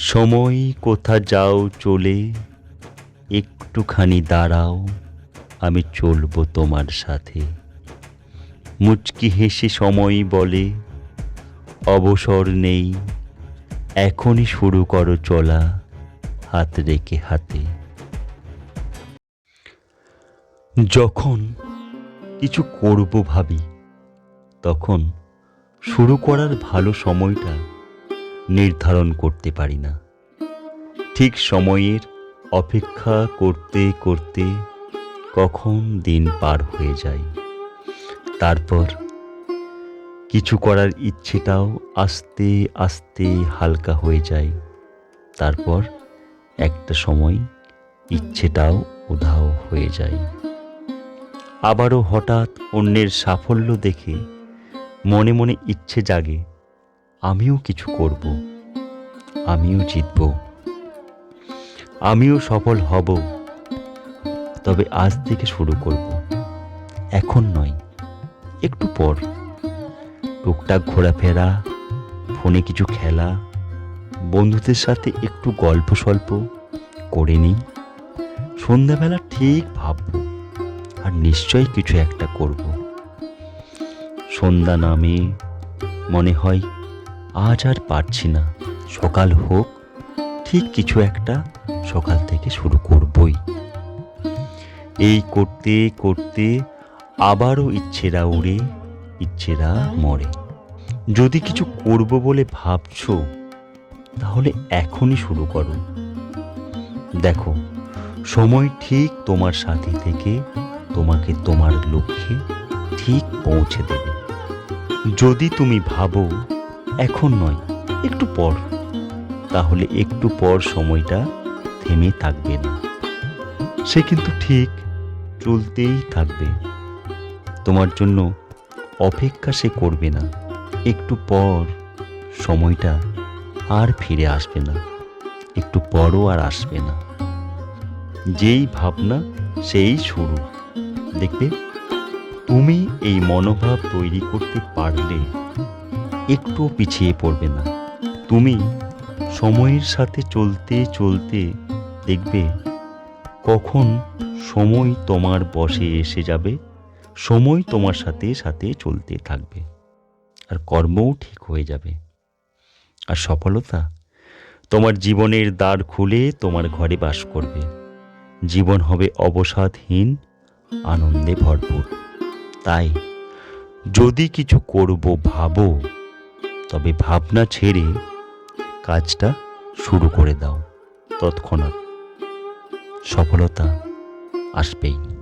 সময় কোথা যাও চলে, একটুখানি দাঁড়াও, আমি চলবো তোমার সাথে। মুচকি হেসে সময় বলে, অবসর নেই, এখনই শুরু করো চলা, হাত রেখে হাতে। যখন কিছু করব ভাবি, তখন শুরু করার ভালো সময়টা নির্ধারণ করতে পারি না। ঠিক সময়ের অপেক্ষা করতে করতে কখন দিন পার হয়ে যায়। তারপর কিছু করার ইচ্ছেটাও আস্তে আস্তে হালকা হয়ে যায়। তারপর একটা সময় ইচ্ছেটাও উধাও হয়ে যায়। আবারও হঠাৎ অন্যের সাফল্য দেখে মনে মনে ইচ্ছে জাগে আমিও কিছু করব। আমিও জিতব। আমিও সফল হব। তবে আজ থেকে শুরু করব। এখন নয়, একটু পর। টুকটাক ঘোরাফেরা, ফোনে কিছু খেলা, বন্ধুদের সাথে একটু গল্প স্বল্প করে নিই। সন্ধ্যাবেলা ঠিক ভাববো, আর নিশ্চয়ই কিছু একটা করব। সন্ধ্যা নামে, মনে হয় আজ আর পারছি না। সকাল হোক, ঠিক কিছু একটা সকাল থেকে শুরু করবই। এই করতে করতে আবারও ইচ্ছেরা উড়ে, ইচ্ছেরা মরে। যদি কিছু করব বলে ভাবছ, তাহলে এখনই শুরু করো। দেখো, সময় ঠিক তোমার সাথে থেকে তোমাকে তোমার লক্ষ্যে ঠিক পৌঁছে দেবে। যদি তুমি ভাবো এখন নয়, একটু পর। তাহলে একটু পর সময়টা থেমে থাকবে না। সে কিন্তু ঠিক চলতেই থাকবে। তোমার জন্য অপেক্ষা সে করবে না। একটু পর সময়টা আর ফিরে আসবে না। একটু পরও আর আসবে না। যেই ভাবনা সেই শুরু। দেখবে, তুমি এই মনোভাব তৈরি করতে পারলে একটু পিছিয়ে পড়বে না। তুমি সময়ের সাথে চলতে চলতে দেখবে কখন সময় তোমার বসে এসে যাবে, সময় তোমার সাথে সাথে চলতে থাকবে আর কর্মও ঠিক হয়ে যাবে। আর সফলতা তোমার জীবনের দ্বার খুলে তোমার ঘরে বাস করবে। জীবন হবে অবসাদহীন, আনন্দে ভরপুর। তাই যদি কিছু করব, ভাবো তবে ভাবনা ছেড়ে কাজটা শুরু করে দাও তৎক্ষণাৎ সফলতা আসবেই।